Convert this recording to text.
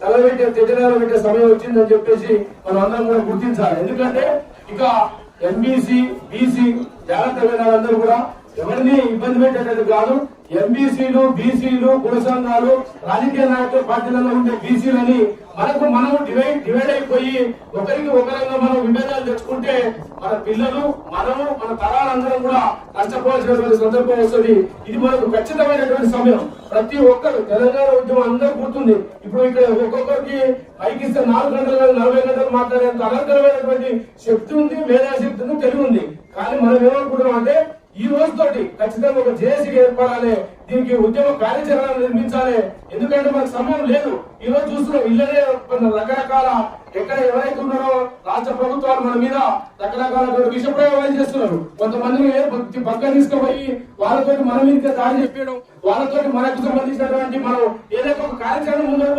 తలబెట్టే తెగనాలు పెట్టే సమయం వచ్చిందని చెప్పేసి మనం అందరం కూడా గుర్తించాలి. ఎందుకంటే ఇక ఎంబీసీ బీసీ జాగ్రత్త అందరూ కూడా ఎవరిని ఇబ్బంది పెట్టేటట్టు కాదు. ఎంబీసీలు బీసీలు కుల సంఘాలు రాజకీయ నాయకుల పార్టీలలో ఉండే బీసీలని మనకు మనం డివైడ్ డివైడ్ అయిపోయి ఒకరికి ఒకరంగా మనం విభేదాలు తెచ్చుకుంటే మన పిల్లలు మనము మన తరాలందరం కూడా నష్టపోవాల్సినటువంటి సందర్భం వస్తుంది ఇది మనకు ఖచ్చితమైనటువంటి సమయం. ప్రతి ఒక్కరు తెలంగాణ ఉద్యమం అందరూ గుర్తుంది ఇప్పుడు ఇక్కడ ఒక్కొక్కరికి పైకి ఇస్తే నాలుగు గంటలు నలభై గంటలు మాట్లాడేంత అనంతరమైనటువంటి శక్తి ఉంది మేధాశక్తి ఉంది తెలివి ఉంది. కానీ మనం ఏమనుకుంటున్నాం అంటే ఈ రోజుతోటి ఖచ్చితంగా ఒక జేసీ ఏర్పడాలి. దీనికి ఉద్యమ కార్యాచరణ నిర్మించాలి. ఎందుకంటే మనకు సమయం లేదు. ఈ రోజు చూస్తున్నాం ఇళ్ళనే రకరకాల ఎక్కడ ఎవరైతే ఉన్నారో రాష్ట్ర ప్రభుత్వాలు మన మీద రకరకాల విష ప్రయోగాలు చేస్తున్నారు. కొంతమంది పక్కన తీసుకుపోయి వాళ్ళతో మన మీద దాడి చెప్పడం వాళ్ళతో మనకు సంబంధించినటువంటి మనం ఏదైతే ఒక కార్యాచరణ ముందు